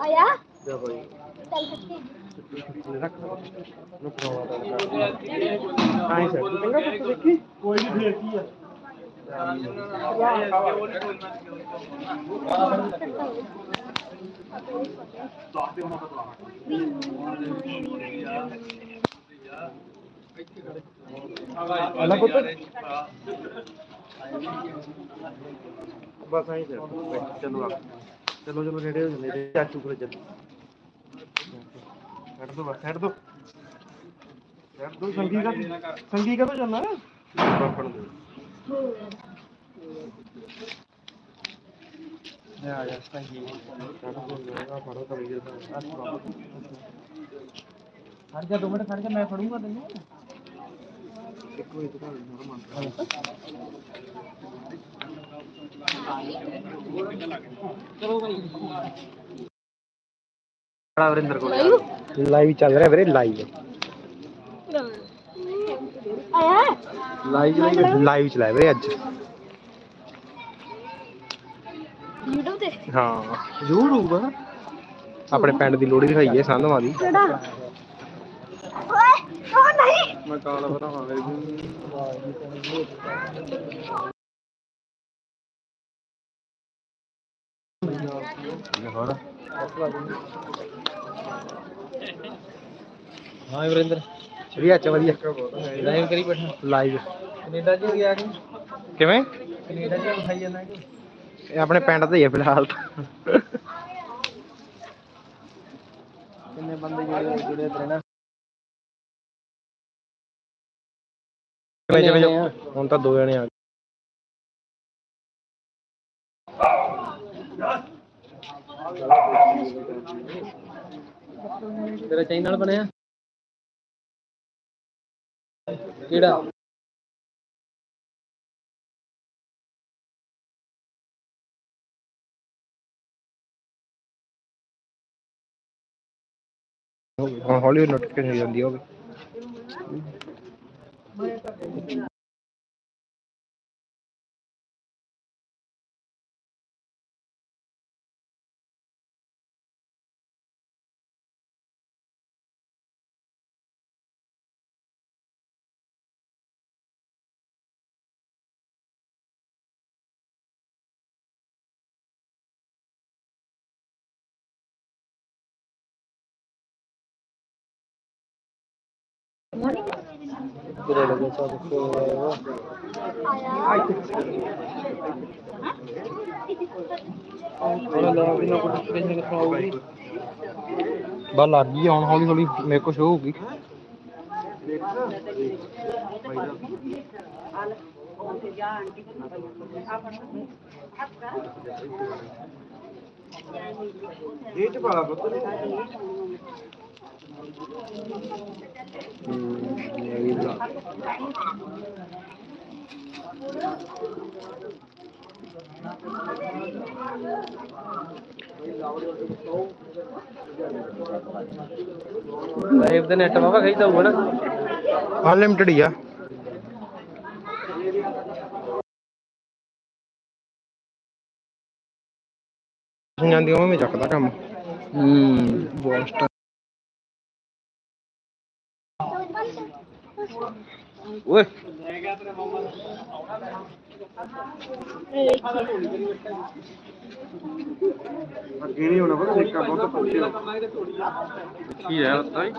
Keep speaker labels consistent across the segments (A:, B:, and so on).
A: ਆਇਆ
B: ਜਾ ਬਾਈ
A: ਚੱਲ ਸੱਚੀ
B: ਰੱਖ ਨੂੰ ਪਰਵਾਹ ਦਾ ਆਈ ਸਰ ਚੰਗਾ ਪੁੱਤ ਦੇਖੀ ਕੋਈ ਨਹੀਂ ਫੇਰ ਕੀ ਆ ਅੱਲਾ ਪੁੱਤ ਬਸ ਆਈ ਸਰ ਚਲੋ ਆ ਚਲੋ ਚਲੋ ਨੇੜੇ ਹੋ ਜਾਂਦੇ ਨੇ ਚਾਚੂ ਕੋਲ ਚੱਲ ਛੱਡ ਦੋ ਬਸ ਛੱਡ ਦੋ ਛੱਡ ਦੋ ਸੰਗੀ ਕਾ ਸੰਗੀ ਕਾ ਜਾਣਾ ਪਾਪੜ ਦੇ ਮੈਂ ਆ ਜਾ ਸੰਗੀ ਛੱਡ ਦੋ ਮੇਰਾ ਫੜੋ ਤਾਂ ਵੀਰ ਦਾ
C: ਖੜ ਜਾ ਦੋ ਮਿੰਟ ਖੜ ਜਾ ਮੈਂ ਫੜੂੰਗਾ ਤੈਨੂੰ
B: ਇੱਕ ਵਜੇ ਤੱਕ ਹੋਰ ਮੰਨ
C: ਬੜਾ ਵਰਿੰਦਰ ਕੋਲ
B: ਲਾਈਵ ਚੱਲ ਰਿਹਾ ਵੀਰੇ ਲਾਈਵ
A: ਆਇਆ
B: ਲਾਈਵ ਲਾਈਵ ਚਲਾਇਆ ਵੀਰੇ ਅੱਜ।
A: YouTube ਤੇ?
B: ਹਾਂ। ਹੋਊਗਾ। ਆਪਣੇ ਪਿੰਡ ਦੀ ਲੋੜੀ ਦਿਖਾਈ ਹੈ ਸੰਧਵਾਂ ਦੀ।
A: ਕਿਹੜਾ? ਓਏ ਉਹ ਨਹੀਂ
B: ਮੈਂ ਕਾਲਾ ਬਣਾਵਾਂ ਹੋਰ
C: ਹਾਂ ਵਰਿੰਦਰ
B: ਵਧੀਆ ਚ ਵਧੀਆ
C: ਲਾਈਵ ਕਰੀ ਬੈਠਾ
B: ਲਾਈਵ
C: ਕੈਨੇਡਾ ਚ ਗਿਆ ਕਿ
B: ਕਿਵੇਂ
C: ਕੈਨੇਡਾ ਚ ਵਿਖਾਈ ਜਾਂਦਾ ਕਿ
B: ਇਹ ਆਪਣੇ ਪਿੰਡ ਤੇ ਹੀ ਹੈ ਫਿਲਹਾਲ ਤਾਂ
C: ਕਿੰਨੇ ਬੰਦੇ ਜੁੜੇ ਜੁੜੇ ਤੇਰੇ ਨਾਲ
B: ਕਿਵੇਂ ਜਿਵੇਂ ਹੁਣ ਤਾਂ ਦੋ ਜਣੇ ਆ। ਗਏ
C: ਤੇਰਾ ਚੈਨਲ ਬਣਿਆ? ਕਿਹੜਾ?
B: ਹਾਂ ਹੌਲੀ ਹੌਲੀ ਨੋਟੀਫਿਕੇਸ਼ਨ ਜਾਂਦੀ ਹੋਵੇ
C: ਤੇਰੇ ਲੱਗੇ ਸਭ ਕੁਝ ਉਹਨਾਂ ਦਾ ਵੀ ਨਾ ਨੋਟੀਫਿਕੇਸ਼ਨ ਕਿੱਥੋਂ ਆਊਗੀ
B: ਲੱਗ ਗਈ ਹੁਣ, ਹੌਲੀ ਹੌਲੀ ਮੇਰੇ ਕੋਲ ਸ਼ੋ ਹੋਊਗੀ। ਇਹ ਚ ਪਾਲਾ ਪੁੱਤ।
C: ਲਾਈਵ ਦੇ ਨੈਟ ਵਾਵਾ ਖਾਈਦਾ ਹੋਊਗਾ ਨਾ।
B: ਅਨਲਿਮਟਿਡ ਹੀ ਆ। ਜਾਂਦੀ ਉਹ ਮੈਂ ਚੱਕਦਾ ਕੰਮ।
C: ਹੂੰ।
B: ਬੋਸਟ
C: ਓਏ
B: ਅੱਗੇ ਨਹੀਂ ਹੋਣਾ ਪਤਾ ਸਿੱਕਾ ਬਹੁਤ ਪੁੱਛਿਓ
C: ਕੀ ਹੈ ਉੱਤਾ ਹੀ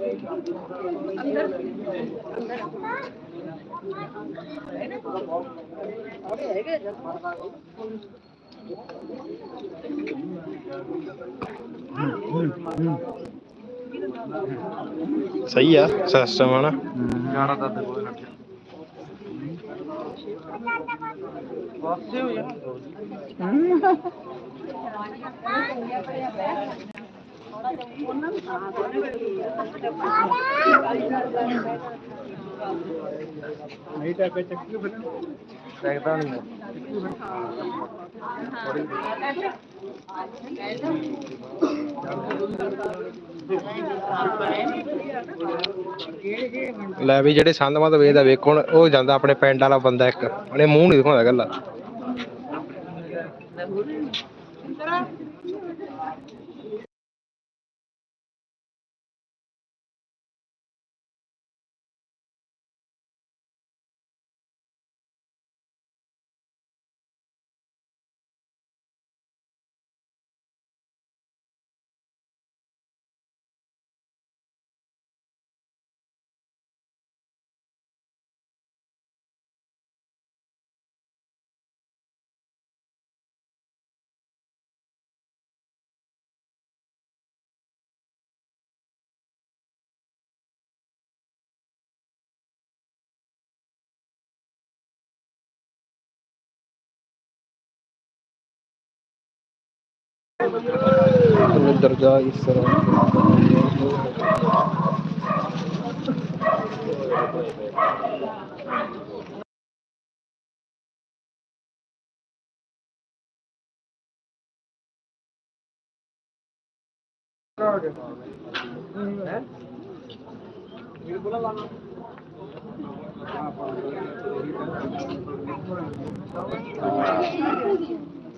B: ਇੰਜੇ ਹੋ ਜਾ ਸਹੀ ਆ ਸਿਸਟਮ ਆ ਨਾ
C: ਯਾਰਾ ਦਾ ਤੇ
B: ਨਹੀਂ ਤਾਂ ਪੇ ਚੱਕੀ ਫਿਰ
D: ਦੇਖਦਾ ਨਹੀਂ ਲੈ ਵੀ ਜਿਹੜੇ ਸੰਧਮਾ ਤੋਂ ਵੇਚਦਾ ਵੇਖ ਉਹ ਜਾਂਦਾ ਆਪਣੇ ਪਿੰਡ ਵਾਲਾ ਬੰਦਾ ਇੱਕ। ਉਹਨੇ ਮੂੰਹ ਨਹੀਂ ਦਿਖਾਉਂਦਾ ਗੱਲਾਂ। ਦਰਗਾਹ ਇਸ ਤਰ੍ਹਾਂ
B: ਮੈਂ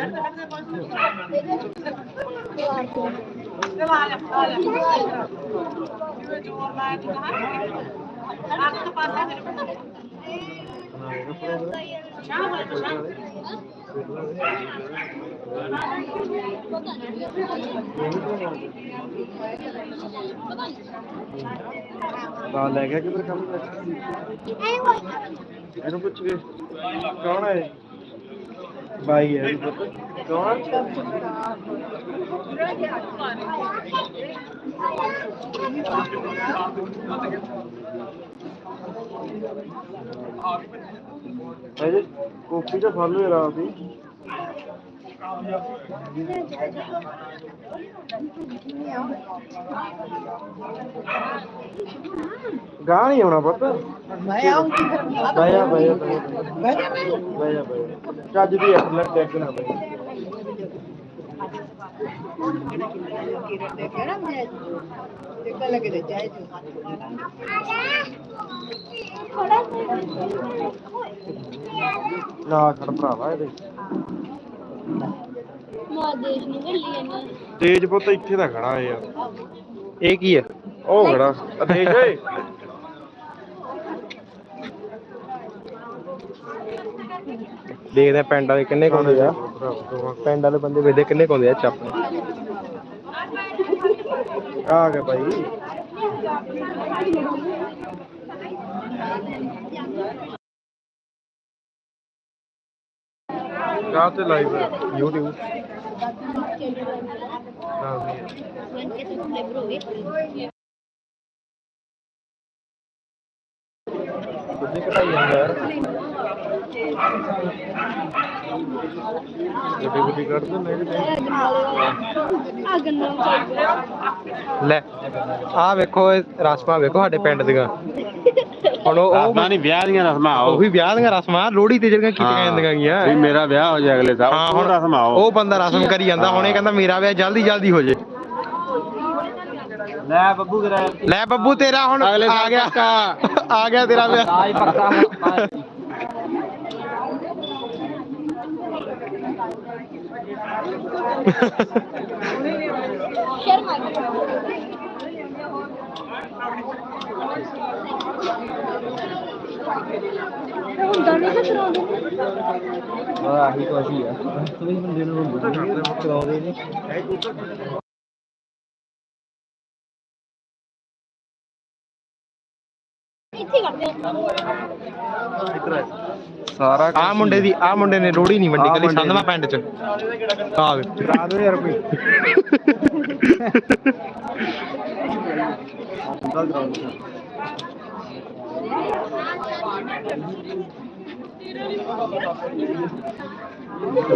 B: ਤੇ ਲੈ ਗਿਆ ਕਿਧਰ ਕੰਮ? ਇਹਨੂੰ ਪੁੱਛ ਕੇ। ਕੌਣ ਹੈ ਬਾਈ ਹੈ। ਕੌਣ ਇਹ ਕੋਪੀ ਤਾਂ ਫੜ ਲਓ ਯਾਰ ਆਪ ਗਾਹ ਨਹੀਂ ਆਉਣਾ ਪੁੱਤ।
A: ਮੈਂ ਆਉਂਗੀ।
B: ਬਾਇਆ ਬਾਇਆ ਬਾਇਆ ਬਾਇਆ ਚੱਜ ਦੀ ਇੱਕ ਮਿੰਟ ਟੈਕ ਨਾ ਬਾਈ ਨਾ ਖੜ ਭਰਾਵਾ ਇਹਦੇ।
A: ਮਾ ਦੇਸ਼ ਨੂੰ ਵੇਲੀ ਇਹਨਾਂ
B: ਤੇਜ ਪੁੱਤ ਇੱਥੇ ਦਾ ਖੜਾ ਹੈ ਯਾਰ
D: ਇਹ ਕੀ ਹੈ
B: ਉਹ ਖੜਾ। ਆ ਤੇਜ ਓਏ।
D: ਦੇਖਦੇ ਆ ਪਿੰਡ ਵਾਲੇ ਕਿੰਨੇ ਕੋਂਦੇ ਆ। ਪਿੰਡ ਵਾਲੇ ਬੰਦੇ ਵੇਖਦੇ ਕਿੰਨੇ ਕੋਂਦੇ ਆ ਚੱਪ।
B: ਆ ਗਿਆ ਭਾਈ। ਕਾ ਤੇ ਲਾਈਵ ਹੈ
D: YouTube ਕੁਝ ਘਟਾਈ ਜਾਂਦਾ ਯਾਰ
B: ਗੱਡੀ ਗੱਡੀ ਕੱਢ ਦੇ ਨਹੀਂ?
A: ਆ
D: ਲੈ, ਆਹ ਵੇਖੋ ਰਸਮਾਂ, ਵੇਖੋ ਸਾਡੇ ਪਿੰਡ ਦੀਆਂ। ਹੁਣ ਉਹ ਉਹ
E: ਨਹੀਂ ਵਿਆਹ ਦੀਆਂ ਰਸਮਾਂ ਆਓ।
D: ਉਹੀ ਵਿਆਹ ਦੀਆਂ ਰਸਮਾਂ ਲੋਹੜੀ ਤੇ ਜਿਹੜੀਆਂ ਕੀਤੀਆਂ ਜਾਂਦੀਆਂ ਗੀਆਂ।
E: ਵੀ ਮੇਰਾ ਵਿਆਹ ਹੋ ਜਾਏ ਅਗਲੇ ਸਾਲ
D: ਹਾਂ ਹੁਣ
E: ਰਸਮ ਆਓ।
D: ਉਹ ਬੰਦਾ ਰਸਮ ਕਰੀ ਜਾਂਦਾ ਹੁਣ ਇਹ ਕਹਿੰਦਾ ਮੇਰਾ ਵਿਆਹ ਜਲਦੀ ਜਲਦੀ ਹੋ ਜੇ
E: ਲੈ ਬੱਬੂ ਕਰਾ
D: ਲੈ ਬੱਬੂ ਤੇਰਾ ਹੁਣ
E: ਅਗਲੇ
D: ਆ ਗਿਆ। ਆ ਗਿਆ ਤੇਰਾ ਵਿਆਹ।
E: ਪੱਕਾ
A: ਸ਼ਰਮਾ। ਹੁੰਦਾ ਨਹੀਂ ਕਿ ਕਰਾਉਂਦੇ
D: ਆਹੀ ਕੁਛ ਹੀ ਆ ਤੁਸੀਂ ਬੰਦੇ ਨੂੰ ਕਰਾਉਂਦੇ ਨੇ
A: ਆ
E: ਸਾਰਾ
D: ਆ ਮੁੰਡੇ ਦੀ ਆ ਮੁੰਡੇ ਨੇ ਰੋੜੀ ਨਹੀਂ ਵੰਡੀ ਕੱਲੀ ਸੰਧਵਾ ਪਿੰਡ ਚ। ਆ ਵੇ।
B: ਕਰਾ ਦਿਓ ਯਾਰ ਕੋਈ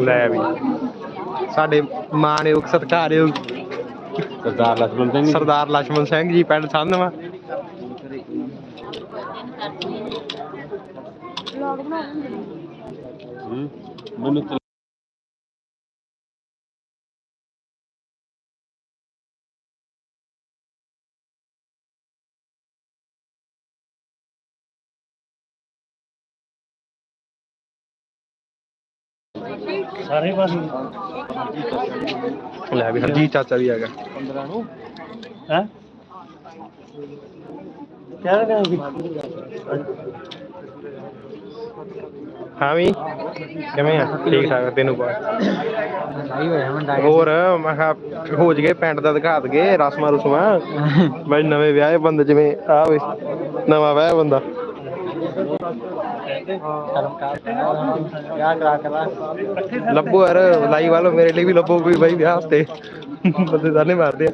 D: ਲੈ ਵੀ। ਸਾਡੇ ਮਾਣਯੋਗ ਸਤਿਕਾਰਯੋਗ
E: ਸਰਦਾਰ ਲਖਮਨ ਸਿੰਘ
D: ਸਰਦਾਰ ਲਖਮਨ ਸਿੰਘ ਜੀ ਪਿੰਡ ਸੰਧਵਾ।
E: ਮੈਨੂੰ
B: ਸਾਰੇ ਪਾਸੇ।
D: ਲੈ ਵੀ ਹਰਜੀਤ ਚਾਚਾ ਵੀ ਆ ਗਿਆ
B: 15 ਨੂੰ ਹੈ ਕਿਆ ਕਰਾਂਗੇ
D: ਹਾਂ ਵੀ ਕਿਵੇਂ ਆ? ਠੀਕ ਠਾਕ ਤੈਨੂੰ ਪਾ ਹੋਰ ਮੈਂ ਕਿਹਾ ਹੋ ਜਗੇ ਪਿੰਡ ਦਾ ਦਿਖਾ ਦਗੇ ਰਸਮਾਂ ਰਸਮਾਂ। ਬਈ ਨਵੇਂ ਵਿਆਹੇ ਬੰਦੇ ਜਿਵੇਂ ਆ ਵੇ ਨਵਾਂ ਵਿਆਹ ਬੰਦਾ। ਲੱਭੋ ਯਾਰ, ਲਾਈ ਵਾਲੋ, ਮੇਰੇ ਲਈ ਵੀ ਲੱਭੋ ਕੋਈ ਬਾਈ ਵਿਆਹ ਵਾਸਤੇ। ਬੰਦੇ ਦਾਨੇ ਮਾਰਦੇ ਆ।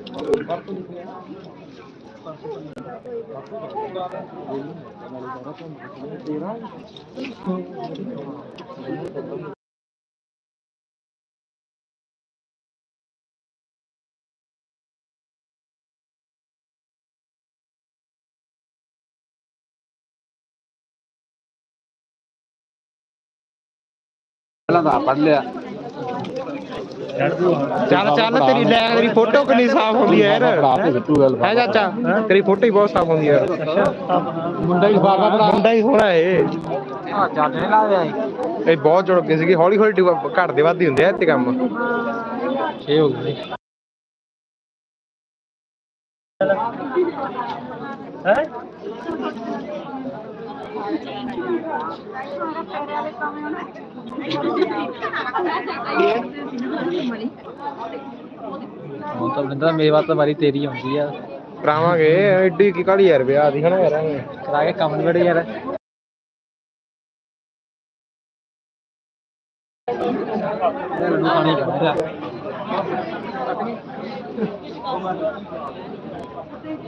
E: ਪਹਿਲਾਂ ਤਾਂ ਪੜ ਲਿਆ।
D: ਚੱਲ ਚੱਲ ਤੇਰੀ ਲੈ ਤੇਰੀ ਫੋਟੋ ਕਿੰਨੀ ਸਾਫ਼ ਹੁੰਦੀ ਹੈ ਯਾਰ। ਹੈ ਚਾਚਾ ਤੇਰੀ ਫੋਟੋ ਹੀ ਬਹੁਤ ਸਾਫ਼ ਹੁੰਦੀ ਹੈ
E: ਮੁੰਡਾ ਹੀ ਬਾਗਾ ਭਰਾ
D: ਮੁੰਡਾ ਹੀ ਸੋਹਣਾ ਏ
B: ਆ ਚੱਜ ਨੇ ਲਾ ਲਿਆ
D: ਇਹ ਬਹੁਤ ਜੁੜ ਗਏ ਸੀਗੇ ਹੌਲੀ ਹੌਲੀ ਘਟਦੇ ਵੱਧਦੇ ਹੁੰਦੇ ਆ ਤੇ ਕੰਮ।
B: ਛੇ ਹੋ ਗਏ ਹੈ? ਹੁਣ ਤਾਂ ਬਿੰਦਾ ਮੇਰੇ ਵਾਸਤੇ ਵਾਰੀ ਤੇਰੀ ਆਉਂਦੀ ਆ।
D: ਕਰਾਵਾਂਗੇ ਐਡੀ ਕੀ ਕਾਲੀ ਯਾਰ ਵਿਆਹ ਦੀ ਹਨਾ ਯਾਰ? ਐਵੇਂ।
B: ਕਰਾ ਕੇ ਕੰਮ ਨਿਬੜੇ ਯਾਰ। ਪਾਣੀ ਕਹਿੰਦਾ
E: ਇਹ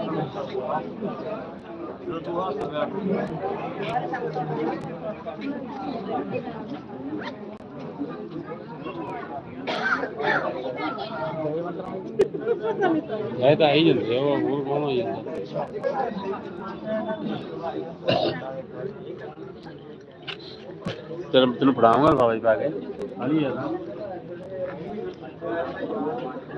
E: ਤਾਂ ਆਈ ਜਾਂਦੇ ਉਹ ਹੋਰ ਕੌਣ ਹੋ ਜਾਂਦਾ ਤੈਨੂੰ ਤੈਨੂੰ ਪੜਾਉਂਗਾ ਕਾਗਜ਼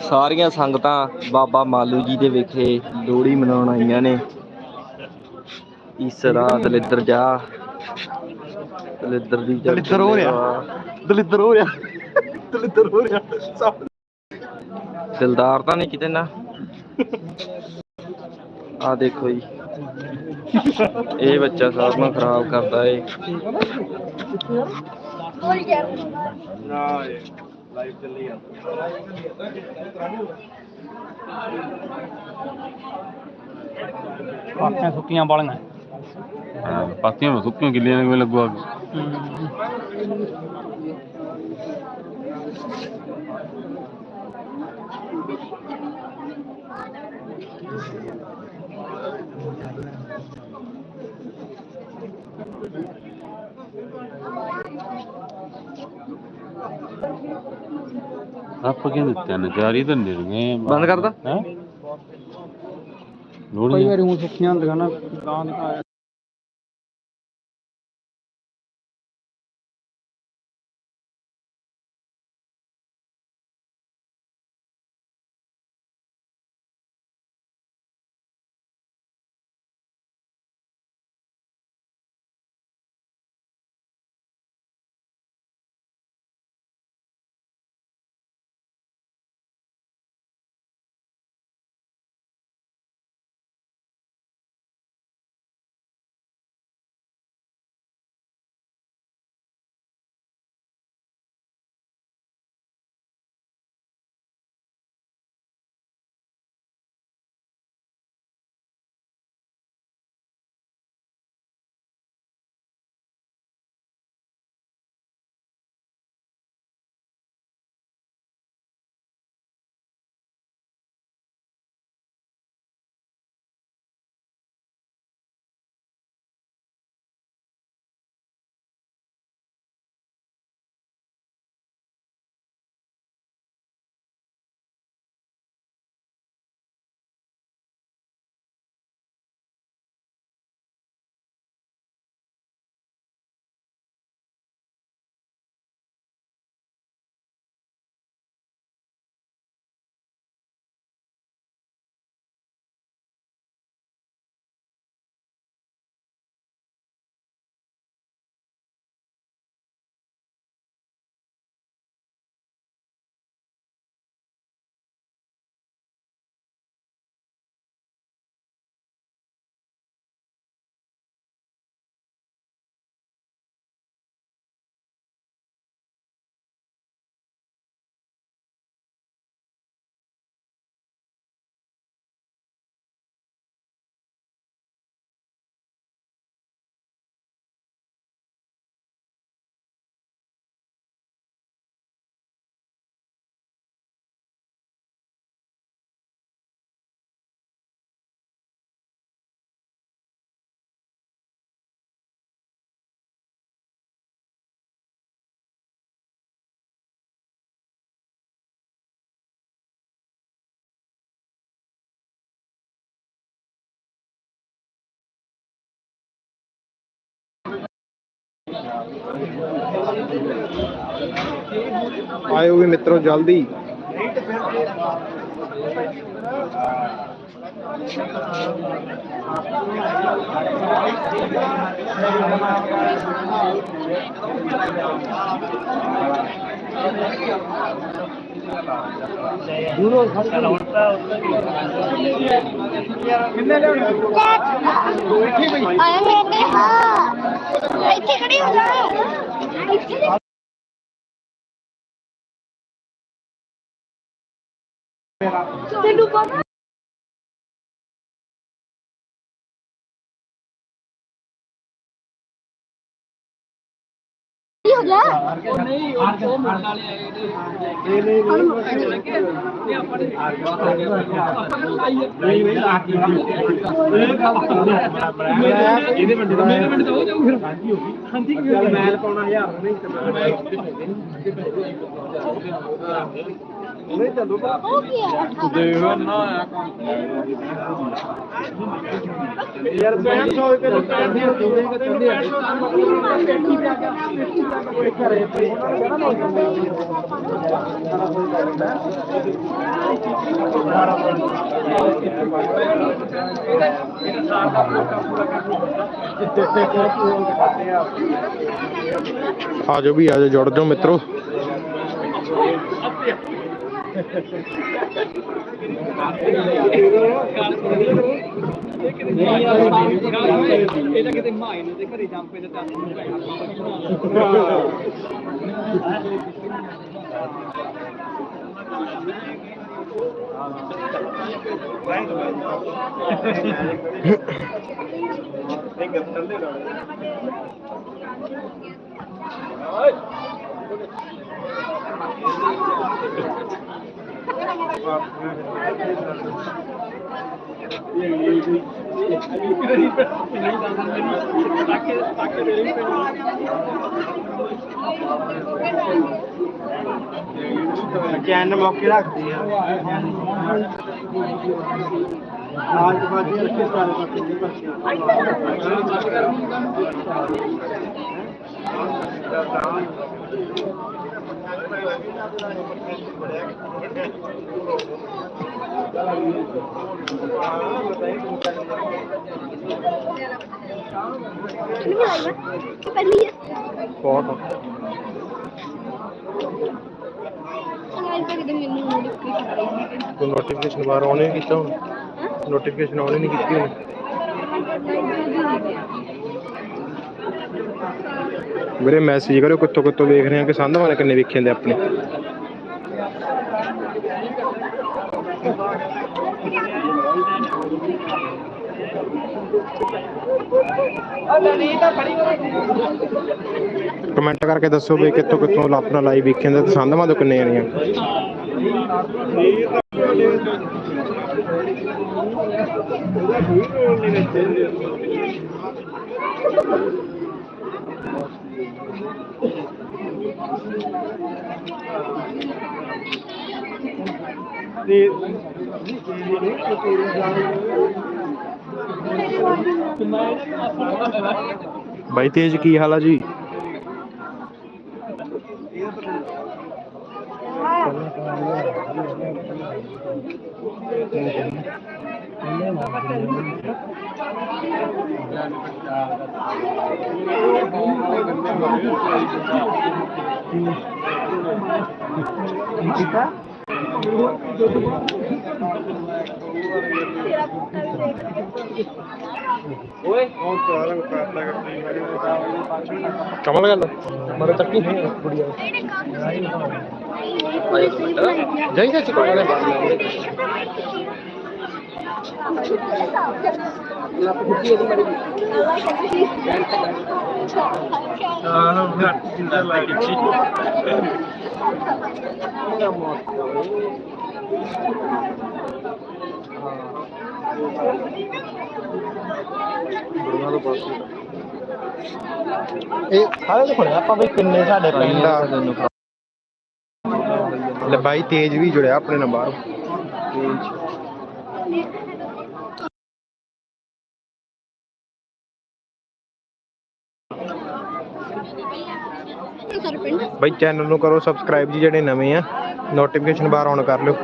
F: ਸਾਰੀਆਂ ਸੰਗਤਾਂ ਬਾਬਾ ਮਾਲੂ ਜੀ ਦੇ ਵਿਖੇ ਲੋਹੜੀ ਮਨਾਉਣ ਆਈਆਂ ਨੇ। ਇਸ ਰਾਤ ਦਲਿੱਦਰ ਜਾ। ਦਲਿੱਦਰ ਦੀ
D: ਦਲਿੱਦਰ ਹੋ ਰਿਹਾ। ਦਲਿੱਦਰ ਹੋ ਰਿਹਾ। ਦਲਿੱਦਰ ਹੋ ਰਿਹਾ।
F: ਦਿਲਦਾਰ ਤਾਂ ਨਹੀਂ ਕਿਤੇ ਨਾ। ਆ ਦੇਖੋ ਜੀ। ਇਹ ਬੱਚਾ ਸਾਰਿਆਂ ਨੂੰ ਖਰਾਬ ਕਰਦਾ ਏ।
B: ਨਾ ਲਾਈਵ ਚੱਲੀ ਆ। ਪਾਕਿਆਂ ਸੁੱਕੀਆਂ ਵਾਲੀਆਂ।
E: ਹਾਂ ਪਾਤੀਆਂ ਸੁੱਕੀਆਂ ਗਿੱਲੀਆਂ ਨੇ ਕਿਵੇਂ ਲੱਗੂ ਅੱਗ? ਆਪਾਂ ਕਿਹਨੇ ਚਾਰ ਹੀ ਤਾਂ ਨਿਰਗੇ
F: ਬੰਦ ਕਰਦਾ
E: ਹੈ?
B: ਕਈ
E: ਲੋੜੀਆਂ
B: ਵਾਰੀ ਉਹ ਸੁੱਕੀਆਂ ਹੁੰਦੀਆਂ ਨਾ। ਗਾਂ
D: ਆਇਓ ਵੀ ਮਿੱਤਰੋ ਜਲਦੀ।
A: ਆਇਆ ਮੇਰੇ ਇੱਥੇ ਖੜੀ ਹੋ ਜਾ ਇੱਥੇ ਤੈਨੂੰ ਪਤਾ ਕੀ ਹੋ ਗਿਆ?
B: ਇਹਦੇ ਵੱਡੇ ਦਾ ਮੇਰੇ ਵੱਡੇ ਦਾ ਹੋ ਜਾਊ ਫਿਰ ਹਾਂਜੀ ਹੋ ਗਈ ਹਾਂਜੀ ਮੈਲ ਪਾਉਣਾ ਹਜ਼ਾਰ ਨਹੀਂ ਨਹੀਂ ਚੱਲੂਗਾ
A: ਉਹ ਕੀ ਆ?
B: ਦੇਖ ਨਾ। ਯਾਰ 500 ਰੁਪਏ ਦੀ ਪੈਂਦੀ ਹੁੰਦੀ ਘਰੇ ਪਈ
D: ਆਜੋ ਵੀ ਆਜੋ ਜੁੜ ਜਾਓ ਮਿੱਤਰੋ।
B: ਇਹਦਾ ਕਿਤੇ ਮਾਈ ਨੂੰ ਤੇ ਘਰੇ ਜੰਮ ਪੇ ਤੇ ਚੈਨ ਮੌਕੇ ਰੱਖਦੀ ਆ ਆਜ ਬਾਜੀ ਰੱਖੇ ਸਾਰੇ ਪਾਸੇ ਨਹੀਂ
A: ਕਿਹਨੂੰ ਬੁਲਾਇਆ ਪਹਿਲੀ ਹੈ
D: ਬਹੁਤ
A: ਚੰਗਾ ਇਸ ਕਿਤੇ ਮੈਨੂੰ ਨੋਟੀਫਿਕੇਸ਼ਨ ਆਈ
D: ਕੋਈ ਨੋਟੀਫਿਕੇਸ਼ਨ ਬਾਹਰ ਆਨ ਨਹੀਂ ਕੀਤਾ ਹੁਣ ਨੋਟੀਫਿਕੇਸ਼ਨ ਆਨ ਨਹੀਂ ਕੀਤੀ ਹੁਣ ਵੀਰੇ ਮੈਸੇਜ ਕਰਿਓ, ਕਿੱਥੋਂ ਕਿੱਥੋਂ ਵੇਖ ਰਹੇ ਆ ਕਿ ਸੰਧ ਵਾਲੇ ਕਿੰਨੇ ਵੇਖੇ ਜਾਂਦੇ ਆਪਣੇ? ਕਮੈਂਟ ਕਰਕੇ ਦੱਸੋ ਵੀ ਕਿੱਥੋਂ ਕਿੱਥੋਂ ਆਪਣਾ ਲਾਈਵ ਵੇਖੇ ਜਾਂਦੇ ਸੰਧਵਾਂ ਤੋਂ ਕਿੰਨੇ ਆਣੇ ਆ ਬਾਈ ਤੇਜ ਕੀ ਹਾਲ ਆ ਜੀ? ਕਮਲ ਗੱਲ। ਮਰੇ ਚੱਕੀ। ਕੁੜੀਆਂ ਜਾਈ ਜਾ ਚਿਕੋ ਵਾਲੇ
B: ਆਹ ਘੱਟ ਜਿੰਦਾ ਲੱਗ ਗਈ
D: ਇਹ ਸਾਰੇ ਦੇਖਣਾ ਆਪਾਂ ਵੀ ਕਿੰਨੇ ਸਾਡੇ ਪਿੰਡ ਲੈ ਬਾਈ ਤੇਜ ਵੀ ਜੁੜਿਆ ਆਪਣੇ ਨਾਲ ਬਾਹਰ।
A: ਸਰ
D: ਬਈ ਚੈਨਲ ਨੂੰ ਕਰੋ ਸਬਸਕ੍ਰਾਈਬ ਜੀ, ਜਿਹੜੇ ਨਵੇਂ ਆ ਨੋਟੀਫਿਕੇਸ਼ਨ ਬਾਰ ਔਨ ਕਰ ਲਿਓ।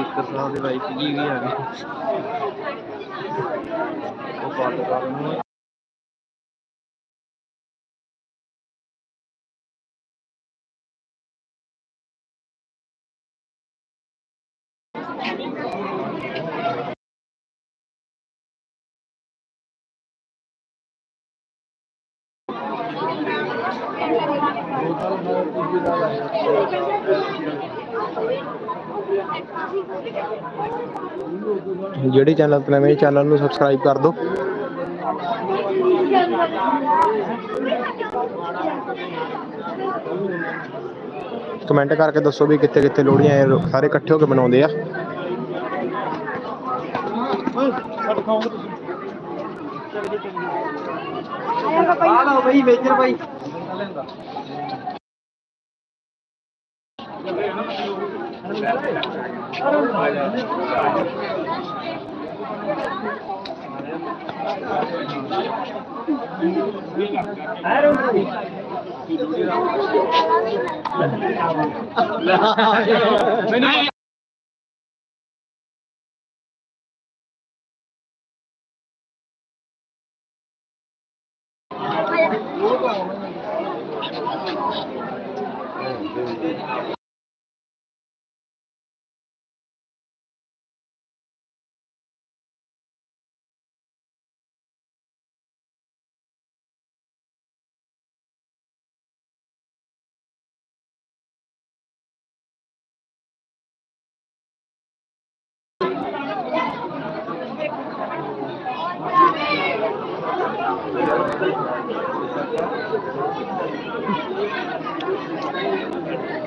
F: ਇੱਕ ਸਾਹ ਦੇ ਵਾਈਫ ਜੀ ਵੀ ਆ ਗਏ ਉਹ ਬੰਦ ਕਰਨ ਨੂੰ
D: ਜਿਹੜੀ ਚੈਨਲ ਤੇ ਨਵੇਂ ਚੈਨਲ ਨੂੰ ਸਬਸਕ੍ਰਾਈਬ ਕਰ ਦਿਓ। ਕਮੈਂਟ ਕਰਕੇ ਦੱਸੋ ਵੀ ਕਿੱਥੇ ਕਿੱਥੇ ਲੋਹੜੀਆਂ ਇਹ ਸਾਰੇ ਇਕੱਠੇ ਹੋ ਕੇ ਮਨਾਉਂਦੇ ਆ।
F: ਆ ਲਓ ਬਈ major by. I don't know.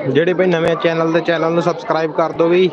D: ਜਿਹੜੇ ਬਈ ਨਵੇਂ ਚੈਨਲ ਦੇ ਚੈਨਲ ਨੂੰ ਸਬਸਕ੍ਰਾਈਬ ਕਰ ਦਿਓ ਵੀ।